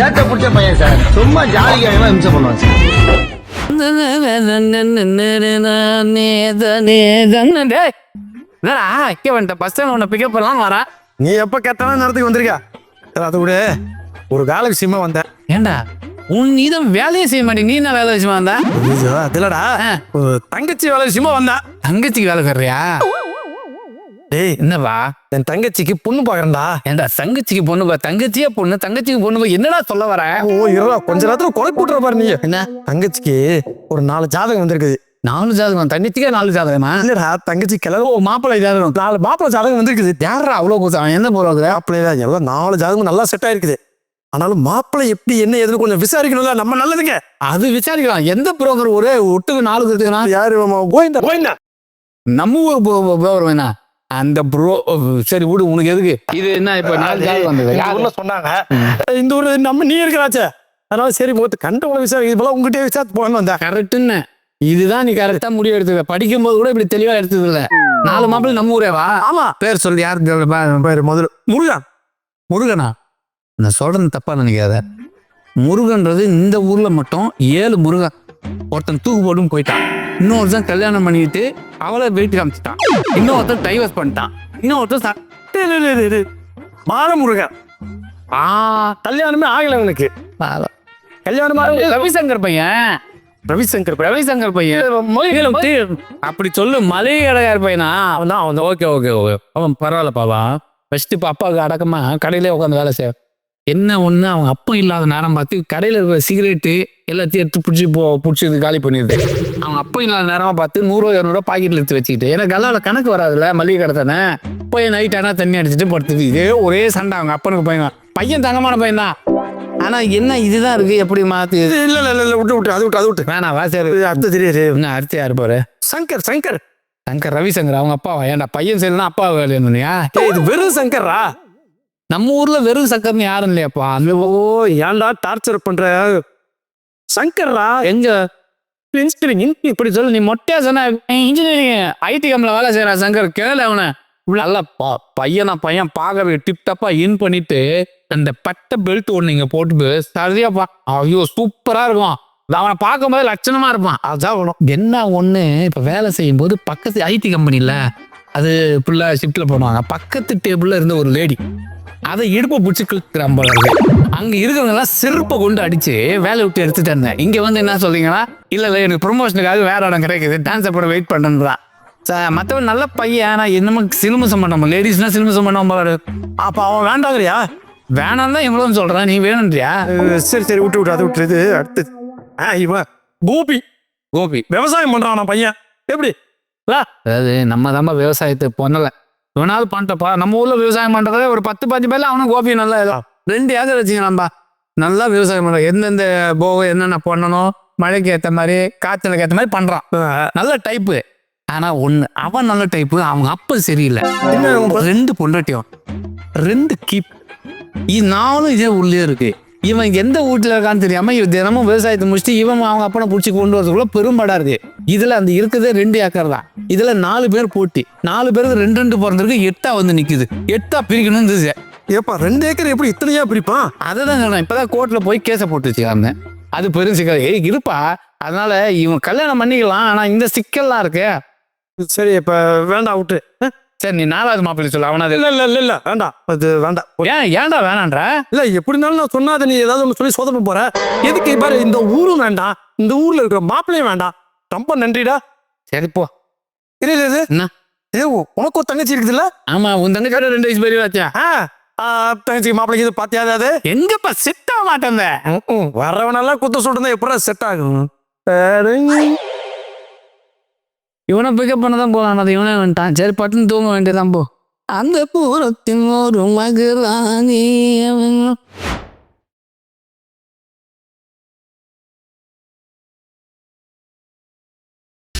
சேட்டை பிடிச்ச பையன் சார். சும்மா ஜாலிக்காக இம்சை பண்ணுவான் சார். நீ எப்ப கேட்டாலும் நேரத்துக்கு வந்திருக்க அதை விட. ஒரு வேலை விஷயமா வந்தேன். ஏண்டா? உன் நீ தான் வேலையே செய்ய மாட்டேங்க நீ என்ன வேலை விஷயமா வந்தா? அதுலடா தங்கச்சி வேலை விஷயமா வந்தேன். தங்கச்சிக்கு வேலை தர்றியா டேய் என்னவா? என் தங்கச்சிக்கு பொண்ணு பாக்குறேன்டா. ஏண்டா தங்கச்சிக்கு பொண்ணு பா தங்கச்சியே பொண்ணு? தங்கச்சிக்கு பொண்ணு பா என்னடா சொல்ல வர? ஓ இருடா கொஞ்ச நேரத்துல கொலை போட்டுற பாரு நீ. என்ன? தங்கச்சிக்கு ஒரு நாலு ஜாதகம் வந்திருக்குது. நாலு ஜாதகம் தங்கச்சிக்கே நாலு ஜாதகமா? இல்லடா தங்கச்சி கிளம்ப ஓ மாப்பிள்ளை ஜாதகம். நாலு மாப்பிள்ளை ஜாதகம் வந்திருக்குது. யாரா அவ்வளோ அவன் எந்த போறாங்க மாப்பிள்ளை எல்லாம் நாலு ஜாதகம் நல்லா செட் ஆயிருக்குது. ஆனாலும் மாப்பிள்ளை எப்படி என்ன ஏதுன்னு கொஞ்சம் விசாரிக்கணும்ல நம்ம நல்லதுங்க. அது விசாரிக்கலாம். எந்த புரோக்கர் ஒரே ஒட்டுக்கு நாலு கத்துக்கனா யாரு? கோவிந்தா. கோவிந்தா. நம்ம புரோக்கர் வேணா அந்த ப்ரோ சரி விடு உனக்கு எதுக்கு? இது என்ன இப்ப நாலு ஜாதகம் வந்தது? ஊர்ல சொன்னாங்க. இந்த ஊர்ல நம்ம நீ இருக்கிறாச்சே. அதனால சரி முகத்து கண்டவங்களை விசாரி இது போல உங்ககிட்ட விசாரித்து போகணும் வந்தேன். கரெக்டுன்னு இதுதான் நீ கரெக்டா முடிவு எடுத்துக்க. படிக்கும் போது கூட இப்படி தெளிவா எடுத்தது இல்ல நாலு மாப்பிள்ளை நம்ம ஊரே வா. ஆமா. பேர் சொல்லி யார் பேரு? முதல்ல முருகன். முருகனா? நான் சொல்றது தப்பா நினைக்காத. முருகன்றது இந்த ஊர்ல மட்டும் ஏழு முருகன் ஒருத்தன் தூக்கு போட்டும் போயிட்டான். இன்னொருத்தன் கல்யாணம் பண்ணிக்கிட்டு அவளை வெயிட் காமிச்சிட்டான் இன்னொருத்தன் டைவர்ஸ் பண்ணிட்டான். இன்னொருத்தன் ச- டேய், டேய், டேய், டேய், டேய். பாலமுருகன் ஆ கல்யாணமே ஆகல அவனுக்கு. கல்யாணம் ரவிசங்கர் பையன். ரவிசங்கர் ரவிசங்கர் பையன். அப்படி சொல்லு கடைக்கார பையனா? அவன் தான் அவன் ஓகே ஓகே ஓகே. அவன் பரவாயில்ல பாவா ஃபர்ஸ்ட் இப்போ அப்பாவுக்கு அடக்கமா கடையிலே உட்காந்து வேலை செய்ய என்ன ஒன்று அவங்க அப்பா இல்லாத நேரம் பார்த்து கடையில் இருக்கிற சிகரெட்டு எல்லாத்தையும் எடுத்து பிடிச்சி போ பிடிச்சி இது காலி பண்ணிடுது. அவங்க அப்பா இல்லாத நேரமா பார்த்து நூறுரூவா இரநூறுவா பாக்கெட்டில் எடுத்து வச்சுக்கிட்டு எனக்கு கல்லாவில் கணக்கு வராதுல்ல மளிகை கடை தானே? போய் நைட் ஆனால் தண்ணி அடிச்சுட்டு படுத்துது இதே ஒரே சண்டை அவங்க அப்பனுக்கு பையன் பையன் தங்கமான பையன் தான் ஆனால் என்ன இதுதான் இருக்கு? எப்படி மாற்றி இல்ல இல்ல இல்ல விட்டு விட்டு அது விட்டு அது விட்டு. வேணாம் வா சரி. இது அடுத்து தெரியாது. என்ன அடுத்து யாரு பாரு சங்கர் சங்கர். சங்கர் ரவிசங்கர் அவங்க அப்பாவா? ஏன்டா பையன் சரினா அப்பா வேலையா இது வெறும் சங்கர்ரா நம்ம ஊர்ல வெறும் சக்கர்னு யாரும் இல்லையாப்பா? ஓ ஏன்டா டார்ச்சர் பண்ற? சங்கர்ரா எங்க? இன்ஜினியரிங் இப்படி சொல்லு நீ மொட்டையா சொன்ன இன்ஜினியரிங் ஐடி கம்பெனில வேலை செய்யற சங்கர். கேளு அவனை. நல்ல ப- பையனா பையன் பார்க்கறதுக்கு டிப்டப்பா இன் பண்ணிட்டு அந்த பட்டை பெல்ட் ஒன்று இங்க போட்டு சரியாப்பா. ஐயோ சூப்பரா இருக்கும். அவனை பார்க்கும்போது லட்சணமா இருப்பான். அதான் என்ன ஒண்ணு இப்ப வேலை செய்யும் போது பக்கத்து ஐடி கம்பெனில அது ஃபுல்லா ஷிஃப்ட்ல போடுவாங்க. பக்கத்து டேபிள்ல இருந்த ஒரு லேடி அதை இடுப்பை பிடிச்சி கிழக்குறான் போல இருக்கு. அங்க இருக்கிறவங்க எல்லாம் செருப்பை கொண்டு அடிச்சு வேலை விட்டு எடுத்துட்டு இருந்தேன் இங்க வந்து என்ன சொல்றீங்கன்னா இல்ல இல்ல எனக்கு ப்ரொமோஷனுக்காக வேற இடம் கிடைக்குது. டான்ஸ் போட வெயிட் பண்ணுறான் மற்றவன் நல்ல பையன் ஆனா என்னமோ சிலுமிசம் பண்ணாம லேடிஸ்னா சிலுமிசம் பண்ணாம பாரு அப்ப அவன் வேண்டாங்கறியா? வேணாம் தான் இவ்வளோன்னு சொல்றான். நீ வேணுன்றியா சரி சரி விட்டு விட்டு அது விட்டு இது அடுத்து. ஆ இவன் கோபி. கோபி. விவசாயம் பண்றான் பையன். எப்படி? அதாவது நம்ம தான் விவசாயத்தை பண்ணல இவனாவது பண்ணிட்டப்பா நம்ம ஊர்ல விவசாயம் பண்றதே ஒரு பத்து பாஞ்சு பேர்ல அவனும் கோபி நல்லா ஏதோ ரெண்டு ஏக்கர் வச்சுக்கலாம்பா நல்லா விவசாயம் பண்றான் எந்தெந்த போக என்னென்ன பண்ணணும் மழைக்கு ஏத்த மாதிரி காய்ச்சலுக்கு ஏத்த மாதிரி பண்றான். நல்ல டைப்பு ஆனா ஒண்ணு அவன் நல்ல டைப்பு அவங்க அப்பா சரியில்லை. ரெண்டு பொண்டாட்டியும். ரெண்டு கீப் இது நானும் இதே உள்ளே இருக்கு. இவன் எந்த வீட்டுல இருக்கான்னு தெரியாம தினமும் விவசாயத்தை முடிச்சுட்டு இவன் அவங்க அப்பனை பிடிச்சி கொண்டு வரதுக்குள்ள பெரும்பாடா இருக்கு. இதுல அந்த இருக்கிறதே ரெண்டு ஏக்கர் தான். இதுல நாலு பேர் போட்டி. நாலு பேருக்கு ரெண்டு ரெண்டு பிறந்திருக்கு எட்டா வந்து நிக்குது. எட்டா பிரிக்கணும் இருந்துச்சு. ஏப்பா ரெண்டு ஏக்கர் எப்படி இத்தனையா பிரிப்பான் அதை தான் சொன்னேன் இப்பதான் கோர்ட்ல போய் கேஸை போட்டு வச்சுக்காங்க அது பெரும் சிக்கல். ஏய் இருப்பா. அதனால இவன் கல்யாணம் பண்ணிக்கலாம் ஆனா இந்த சிக்கல்லாம் இருக்கு. சரி இப்ப வேண்டாம் விட்டு. சரி நீ நாலாவது மாப்பிள்ளை சொல்லு அவனா இல்ல இல்ல இல்ல இல்ல வேண்டாம் அது வேண்டாம் ஏன் ஏன்டா வேணான்ற? இல்ல எப்படி இருந்தாலும் நான் சொன்னாத நீ ஏதாவது ஒண்ணு சொல்லி சோதனை போற. எதுக்கு பாரு இந்த ஊரும் வேண்டாம் இந்த ஊர்ல இருக்கிற மாப்பிள்ளையும் வேண்டாம் ரொம்ப நன்றிடா. சரி போ. இரு, இரு. என்ன? ஏ உனக்கு ஒரு தங்கச்சி இருக்குதுல்ல? ஆமா உன் தங்கச்சி ரெண்டு வயசு பெரியவாச்சா ஆ, ஆ, தங்கச்சி மாப்பிள்ளைக்கு இது பாத்தியா அது? எங்கப்பா சிட்ட மாட்டேன் வரவனெல்லாம் குத்த சொல்றதா எப்படா செட் ஆகும்? இவனை பிக்கப் பண்ண தான் போகலாம் அது இவனே வந்துட்டான். சரி பட்டுன்னு தூங்க வேண்டியதான் போ. அந்த பூரத்தின் ஒரு மகராணி அவன்.